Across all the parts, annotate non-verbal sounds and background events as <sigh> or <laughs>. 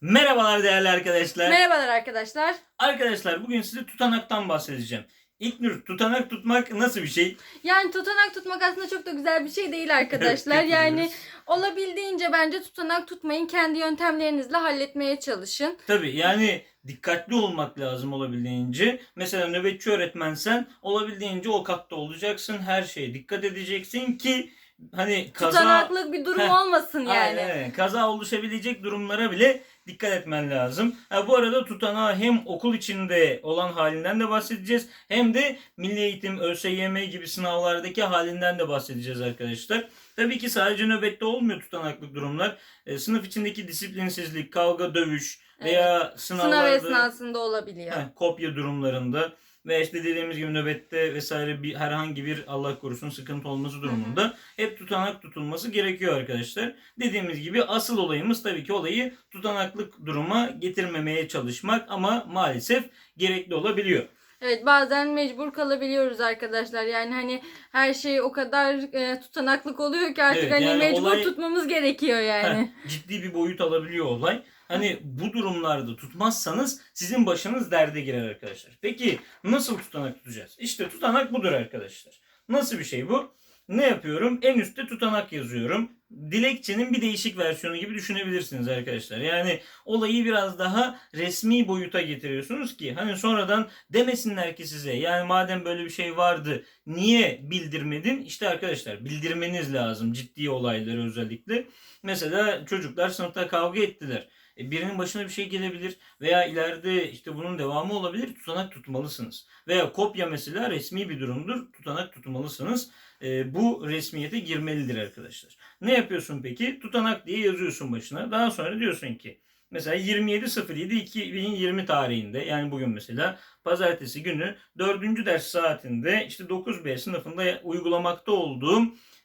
Merhabalar değerli arkadaşlar. Merhabalar arkadaşlar. arkadaşlar bugün size tutanaktan bahsedeceğim. İlknur tutanak tutmak nasıl bir şey? Yani tutanak tutmak aslında çok da güzel bir şey değil <laughs> arkadaşlar. Evet, yani olabildiğince bence tutanak tutmayın. Kendi yöntemlerinizle halletmeye çalışın. Tabii yani dikkatli olmak lazım olabildiğince. Mesela nöbetçi öğretmensen olabildiğince o katta olacaksın. Her şeye dikkat edeceksin ki hani kaza Tutanaklık bir durum Heh, olmasın yani. Aynen, aynen. kaza oluşabilecek durumlara bile dikkat etmen lazım. Ha, bu arada tutanağı hem okul içinde olan halinden de bahsedeceğiz hem de Milli Eğitim, ÖSYM gibi sınavlardaki halinden de bahsedeceğiz arkadaşlar. Tabii ki sadece nöbette olmuyor tutanaklık durumlar. E, sınıf içindeki disiplinsizlik, kavga, dövüş veya Sınav sınavlarda esnasında olabiliyor. Heh, kopya durumlarında ve işte dediğimiz gibi nöbette vesaire bir herhangi bir Allah korusun sıkıntı olması durumunda hep tutanak tutulması gerekiyor arkadaşlar. Dediğimiz gibi asıl olayımız tabii ki olayı tutanaklık duruma getirmemeye çalışmak ama maalesef gerekli olabiliyor. Evet bazen mecbur kalabiliyoruz arkadaşlar. Yani hani her şey o kadar e, tutanaklık oluyor ki artık Evet, hani yani mecbur olay- tutmamız gerekiyor yani. Heh, ciddi bir boyut alabiliyor olay. Hani bu durumlarda tutmazsanız sizin başınız derde girer arkadaşlar. Peki nasıl tutanak tutacağız? İşte tutanak budur arkadaşlar. Nasıl bir şey bu? Ne yapıyorum? En üstte tutanak yazıyorum. Dilekçenin bir değişik versiyonu gibi düşünebilirsiniz arkadaşlar. Yani olayı biraz daha resmi boyuta getiriyorsunuz ki hani sonradan demesinler ki size yani madem böyle bir şey vardı niye bildirmedin? İşte arkadaşlar bildirmeniz lazım ciddi olayları özellikle. Mesela çocuklar sınıfta kavga ettiler. E, birinin başına bir şey gelebilir veya ileride işte bunun devamı olabilir. Tutanak tutmalısınız. Veya kopya mesela resmi bir durumdur. Tutanak tutmalısınız. E, bu resmiyete girmelidir arkadaşlar. Ne yapıyorsun peki? Tutanak diye yazıyorsun başına. Daha sonra diyorsun ki mesela 27.07.2020 tarihinde yani bugün mesela pazartesi günü 4. ders saatinde işte 9B sınıfında uygulamakta olduğum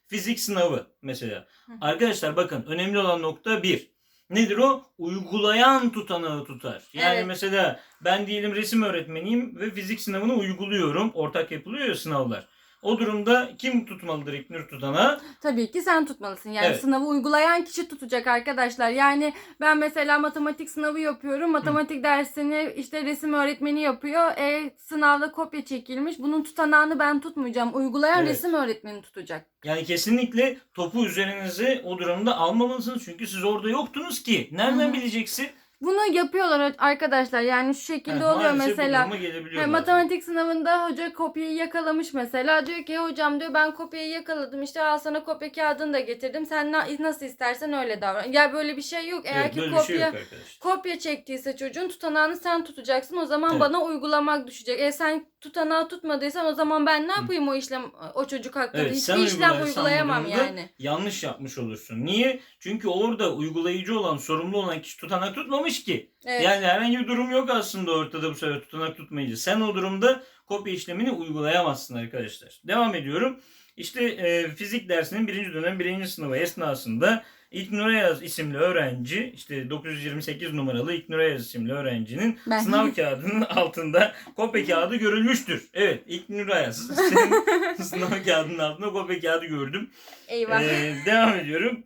fizik sınavı mesela. Hı. Arkadaşlar bakın önemli olan nokta bir. Nedir o? Uygulayan tutanağı tutar. Yani Evet. mesela ben diyelim resim öğretmeniyim ve fizik sınavını uyguluyorum. Ortak yapılıyor ya sınavlar. O durumda kim tutmalıdır İknur tutanağı? Tabii ki sen tutmalısın. Yani Evet. sınavı uygulayan kişi tutacak arkadaşlar. Yani ben mesela matematik sınavı yapıyorum. Matematik dersini işte resim öğretmeni yapıyor. E, sınavda kopya çekilmiş. Bunun tutanağını ben tutmayacağım. Uygulayan Evet. resim öğretmeni tutacak. Yani kesinlikle topu üzerinize o durumda almamalısınız. Çünkü siz orada yoktunuz ki. Nereden Hı hı. bileceksin? Bunu yapıyorlar arkadaşlar. Yani şu şekilde Ha, oluyor maalesef bu mesela. duruma matematik sınavında hoca kopyayı yakalamış mesela. Diyor ki hocam diyor ben kopyayı yakaladım. İşte al sana kopya kağıdını da getirdim. Sen na- nasıl istersen öyle davran. Ya böyle bir şey yok. Eğer Evet, ki böyle bir kopya şey yok arkadaşlar. kopya çektiyse çocuğun tutanağını sen tutacaksın. O zaman Evet. bana uygulamak düşecek. E sen tutanağı tutmadıysan o zaman ben ne yapayım o işlem o çocuk hakkında? Evet, sen Hiçbir işlem uygularsan uygulayamam durumda yani. Yanlış yapmış olursun. Niye? Çünkü orada uygulayıcı olan, sorumlu olan kişi tutanak tutmamış ki. Evet. Yani herhangi bir durum yok aslında ortada bu sefer tutanak tutmayınca. Sen o durumda kopya işlemini uygulayamazsın arkadaşlar. Devam ediyorum. İşte e, fizik dersinin birinci dönem birinci sınavı esnasında İlknur Ayaz isimli öğrenci işte 928 numaralı İlknur Ayaz isimli öğrencinin Ben. sınav kağıdının <laughs> altında kopya kağıdı görülmüştür. Evet İlknur Ayaz <laughs> senin sınav kağıdının altında kopya kağıdı gördüm. Eyvah. Ee, devam ediyorum.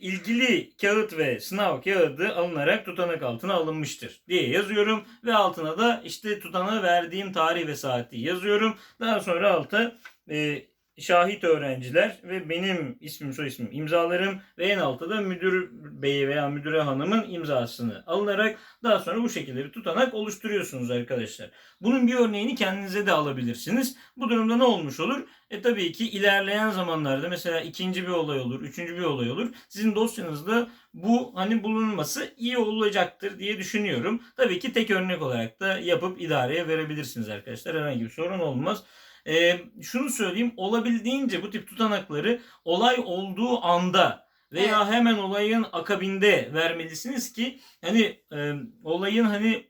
İlgili kağıt ve sınav kağıdı alınarak tutanak altına alınmıştır diye yazıyorum ve altına da işte tutanağı verdiğim tarih ve saati yazıyorum. Daha sonra alta e, şahit öğrenciler ve benim ismim soy ismim imzalarım ve en altta da müdür beyi veya müdüre hanımın imzasını alınarak daha sonra bu şekilde bir tutanak oluşturuyorsunuz arkadaşlar. Bunun bir örneğini kendinize de alabilirsiniz. Bu durumda ne olmuş olur? E tabii ki ilerleyen zamanlarda mesela ikinci bir olay olur, üçüncü bir olay olur. Sizin dosyanızda bu hani bulunması iyi olacaktır diye düşünüyorum. Tabii ki tek örnek olarak da yapıp idareye verebilirsiniz arkadaşlar. Herhangi bir sorun olmaz. E, şunu söyleyeyim olabildiğince bu tip tutanakları olay olduğu anda veya hemen olayın akabinde vermelisiniz ki hani e, olayın hani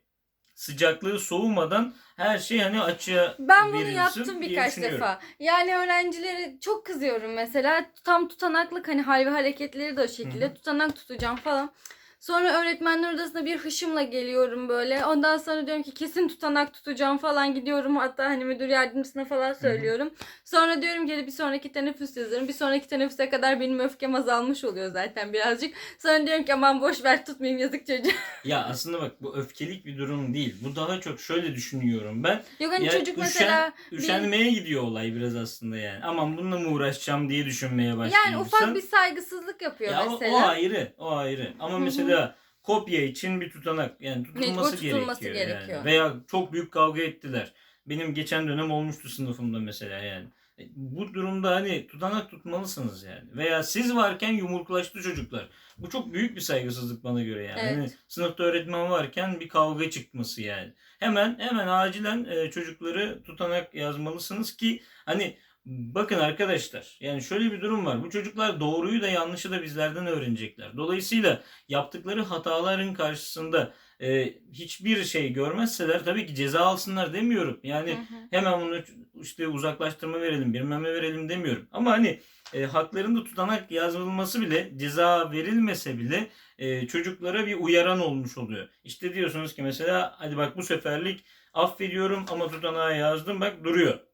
sıcaklığı soğumadan her şey hani açığa Ben bunu yaptım birkaç defa. Yani öğrencilere çok kızıyorum mesela. Tam tutanaklık hani hal ve hareketleri de o şekilde. Hı hı. Tutanak tutacağım falan. Sonra öğretmenler odasına bir hışımla geliyorum böyle. Ondan sonra diyorum ki kesin tutanak tutacağım falan gidiyorum. Hatta hani müdür yardımcısına falan söylüyorum. Sonra diyorum ki "Hadi bir sonraki teneffüs yazarım. Bir sonraki teneffüse kadar benim öfkem azalmış oluyor zaten birazcık. Sonra diyorum ki aman boş ver tutmayayım yazık çocuğa. <laughs> Ya aslında bak bu öfkelik bir durum değil. Bu daha çok şöyle düşünüyorum ben. Yok hani Ya çocuk üşen- mesela bir- Üşenmeye gidiyor olay biraz aslında yani. Aman bununla mı uğraşacağım diye düşünmeye başlıyor yani ufak bir saygısızlık yapıyor Ya o, mesela. o ayrı, o ayrı. Ama Hı mesela kopya için bir tutanak yani tutulması, tutulması gerekiyor, gerekiyor. Yani. Veya çok büyük kavga ettiler. Benim geçen dönem olmuştu sınıfımda mesela yani. E, Bu durumda hani tutanak tutmalısınız yani. Veya siz varken yumurklaştı çocuklar. Bu çok büyük bir saygısızlık bana göre yani. Evet. Hani sınıfta öğretmen varken bir kavga çıkması yani. Hemen hemen acilen e, çocukları tutanak yazmalısınız ki hani bakın arkadaşlar yani şöyle bir durum var. Bu çocuklar doğruyu da yanlışı da bizlerden öğrenecekler. Dolayısıyla yaptıkları hataların karşısında e, hiçbir şey görmezseler tabii ki ceza alsınlar demiyorum. Yani Hı hı. hemen bunu işte uzaklaştırma verelim, bilmem ne verelim demiyorum. Ama hani e, haklarında tutanak yazılması bile ceza verilmese bile e, çocuklara bir uyaran olmuş oluyor. İşte diyorsunuz ki mesela hadi bak bu seferlik affediyorum ama tutanağı yazdım bak duruyor.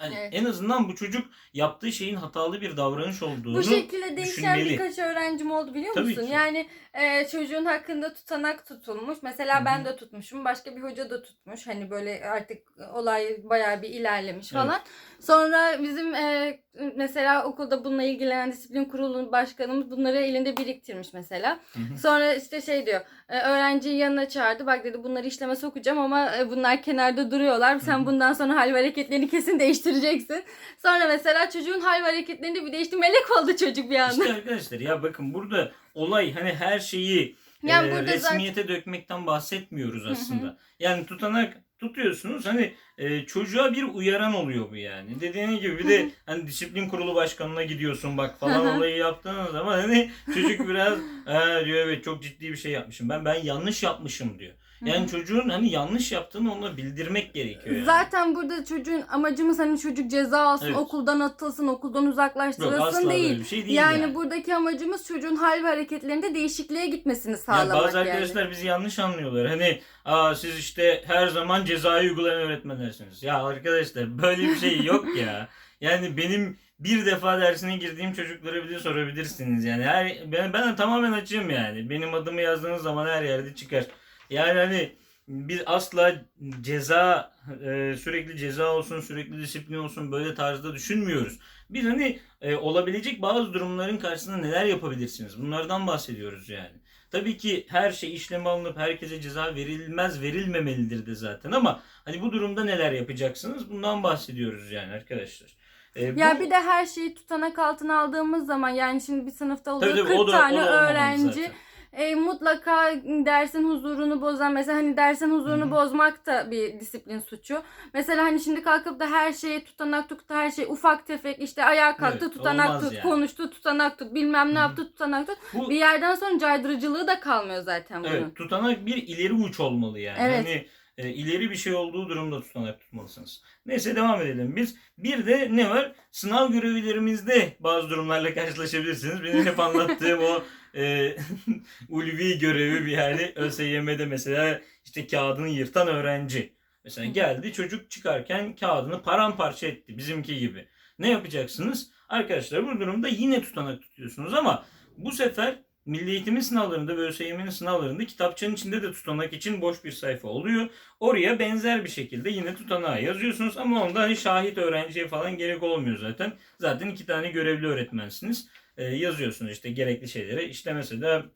Hani Evet. En azından bu çocuk yaptığı şeyin hatalı bir davranış olduğunu Bu şekilde değişen düşünmeli. birkaç öğrencim oldu biliyor Tabii musun? ki. Yani e, çocuğun hakkında tutanak tutulmuş. Mesela Hı hı. ben de tutmuşum. Başka bir hoca da tutmuş. Hani böyle artık olay bayağı bir ilerlemiş Evet. falan. Sonra bizim e, mesela okulda bununla ilgilenen disiplin kurulu başkanımız bunları elinde biriktirmiş mesela. Hı hı. Sonra işte şey diyor. E, öğrenciyi yanına çağırdı. Bak dedi bunları işleme sokacağım ama e, bunlar kenarda duruyorlar. Sen Hı hı. bundan sonra hal ve hareketlerini kesin değiştireceksin. Sonra mesela çocuğun hal ve hareketlerinde bir değişti. Melek oldu çocuk bir anda. İşte arkadaşlar ya bakın burada olay hani her şeyi Yani e, burada zaten- resmiyete dökmekten bahsetmiyoruz hı. aslında. Yani tutanak tutuyorsunuz hani e, çocuğa bir uyaran oluyor bu yani. Dediğin gibi bir de hani disiplin kurulu başkanına gidiyorsun bak falan olayı yaptığınız zaman hani çocuk biraz "Ha," diyor evet çok ciddi bir şey yapmışım. Ben ben yanlış yapmışım diyor. Yani çocuğun hani yanlış yaptığını ona bildirmek gerekiyor yani. Zaten burada çocuğun amacımız hani çocuk ceza alsın, Evet. okuldan atılsın, okuldan Yok uzaklaştırılsın asla değil. böyle bir şey değil yani, yani. buradaki amacımız çocuğun hal ve hareketlerinde değişikliğe gitmesini Yani sağlamak bazı yani. arkadaşlar bizi yanlış anlıyorlar. Hani Aa, siz işte her zaman cezayı uygulayan öğretmenlersiniz. Ya arkadaşlar böyle bir şey yok ya. <laughs> Yani benim bir defa dersine girdiğim çocuklara bile sorabilirsiniz. Yani her, ben, ben tamamen açığım yani. Benim adımı yazdığınız zaman her yerde çıkar. Yani hani biz asla ceza e, sürekli ceza olsun sürekli disiplin olsun böyle tarzda düşünmüyoruz. Biz hani e, olabilecek bazı durumların karşısında neler yapabilirsiniz? Bunlardan bahsediyoruz yani. Tabii ki her şey işleme alınıp herkese ceza verilmez, verilmemelidir de zaten ama hani bu durumda neler yapacaksınız? Bundan bahsediyoruz yani arkadaşlar. Ee, Ya bu- bir de her şeyi tutanak altına aldığımız zaman yani şimdi bir sınıfta oluyor Tabii tabii, 40 o da- tane öğrenci zaten. E, mutlaka dersin huzurunu bozan mesela hani dersin huzurunu Hı hı. bozmak da bir disiplin suçu. Mesela hani şimdi kalkıp da her şeye tutanak tut her şey ufak tefek işte ayağa kalktı Evet, tutanak tut yani. konuştu tutanak tut bilmem ne Hı hı. yaptı tutanak tut. bu Bir yerden sonra caydırıcılığı da kalmıyor zaten bunun. evet, tutanak bir ileri uç olmalı yani. Evet. Hani e, ileri bir şey olduğu durumda tutanak tutmalısınız. Neyse devam edelim biz. Bir de ne var? Sınav görevlerimizde bazı durumlarla karşılaşabilirsiniz. Benim hep anlattığım o e, <laughs> ulvi görevi bir yani ÖSYM'de mesela işte kağıdını yırtan öğrenci. Mesela geldi çocuk çıkarken kağıdını paramparça etti bizimki gibi. Ne yapacaksınız? Arkadaşlar bu durumda yine tutanak tutuyorsunuz ama bu sefer Milli Eğitim'in sınavlarında ve ÖSYM'nin sınavlarında kitapçanın içinde de tutanak için boş bir sayfa oluyor. Oraya benzer bir şekilde yine tutanağı yazıyorsunuz ama onda hani şahit öğrenciye falan gerek olmuyor zaten. Zaten iki tane görevli öğretmensiniz. Ee, yazıyorsunuz işte gerekli şeyleri. İşte mesela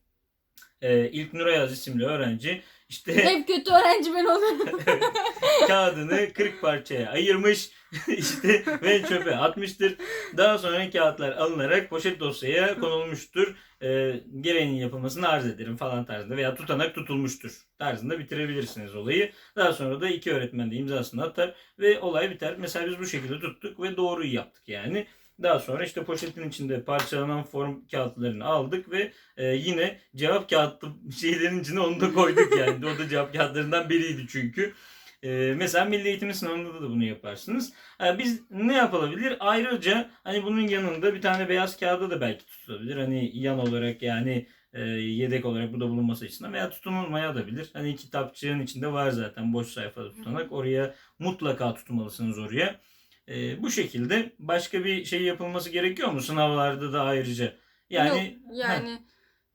e, İlk Nurayaz isimli öğrenci işte <laughs> Hep kötü öğrenci ben olurum. <laughs> kağıdını 40 parçaya ayırmış <laughs> işte ve çöpe atmıştır. Daha sonra kağıtlar alınarak poşet dosyaya konulmuştur. Ee, gereğinin yapılmasını arz ederim falan tarzında veya tutanak tutulmuştur tarzında bitirebilirsiniz olayı. Daha sonra da iki öğretmen de imzasını atar ve olay biter. Mesela biz bu şekilde tuttuk ve doğruyu yaptık yani. Daha sonra işte poşetin içinde parçalanan form kağıtlarını aldık ve e, yine cevap kağıtlı <laughs> şeylerin içine onu da koyduk yani. O da cevap kağıtlarından biriydi çünkü. E, mesela Milli Eğitim sınavında da bunu yaparsınız. Ha, biz ne yapılabilir? Ayrıca hani bunun yanında bir tane beyaz kağıda da belki tutulabilir. Hani yan olarak yani e, yedek olarak bu da bulunması açısından veya tutunulmaya da bilir. Hani kitapçığın içinde var zaten boş sayfada tutanak. Oraya mutlaka tutmalısınız oraya. E, bu şekilde başka bir şey yapılması gerekiyor mu sınavlarda da ayrıca? Yani Yok, yani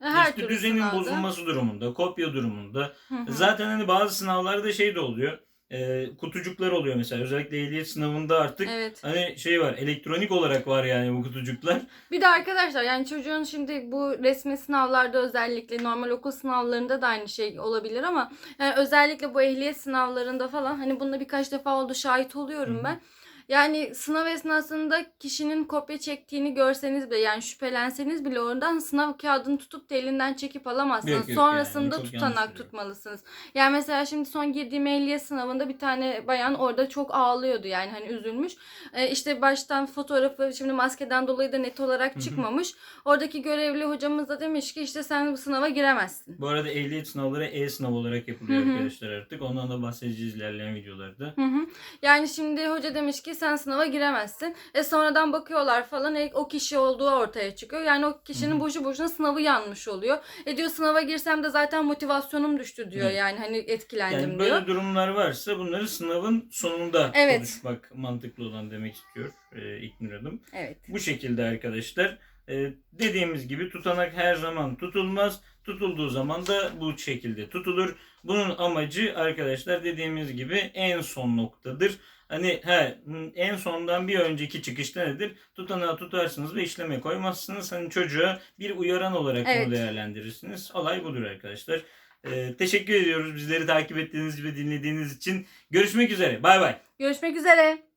her işte türlü düzenin sınavda. bozulması durumunda, kopya durumunda. Hı hı. Zaten hani bazı sınavlarda şey de oluyor. E, kutucuklar oluyor mesela. Özellikle ehliyet sınavında artık Evet. hani şey var. Elektronik olarak var yani bu kutucuklar. Bir de arkadaşlar yani çocuğun şimdi bu resmi sınavlarda özellikle normal okul sınavlarında da aynı şey olabilir ama yani özellikle bu ehliyet sınavlarında falan hani bunda birkaç defa oldu şahit oluyorum Hı hı. ben. Yani sınav esnasında kişinin kopya çektiğini görseniz bile yani şüphelenseniz bile oradan sınav kağıdını tutup da elinden çekip alamazsınız. Yok, yok Sonrasında yani, tutanak tutmalısınız. Yani mesela şimdi son girdiğim ehliyet sınavında bir tane bayan orada çok ağlıyordu yani hani üzülmüş. Ee, işte baştan fotoğrafı şimdi maskeden dolayı da net olarak hı. çıkmamış. Oradaki görevli hocamız da demiş ki işte sen bu sınava giremezsin. Bu arada ehliyet sınavları e-sınav olarak yapılıyor Hı hı. arkadaşlar artık. Ondan da bahsedeceğiz ilerleyen videolarda. Hı hı. Yani şimdi hoca demiş ki sen sınava giremezsin. E sonradan bakıyorlar falan e, o kişi olduğu ortaya çıkıyor. Yani o kişinin Hı hı. boşu boşuna sınavı yanmış oluyor. E diyor sınava girsem de zaten motivasyonum düştü diyor. Evet. Yani hani etkilendim Yani böyle diyor. durumlar varsa bunları sınavın sonunda Evet. konuşmak mantıklı olan demek istiyor e, İlknur Hanım. Evet. Bu şekilde arkadaşlar. E, dediğimiz gibi tutanak her zaman tutulmaz. Tutulduğu zaman da bu şekilde tutulur. Bunun amacı arkadaşlar dediğimiz gibi en son noktadır. Hani he, en sondan bir önceki çıkışta nedir? Tutanağı tutarsınız ve işleme koymazsınız. Hani çocuğa bir uyaran olarak Evet. bunu değerlendirirsiniz. Olay budur arkadaşlar. E, teşekkür ediyoruz bizleri takip ettiğiniz ve dinlediğiniz için. Görüşmek üzere. Bay bay. Görüşmek üzere.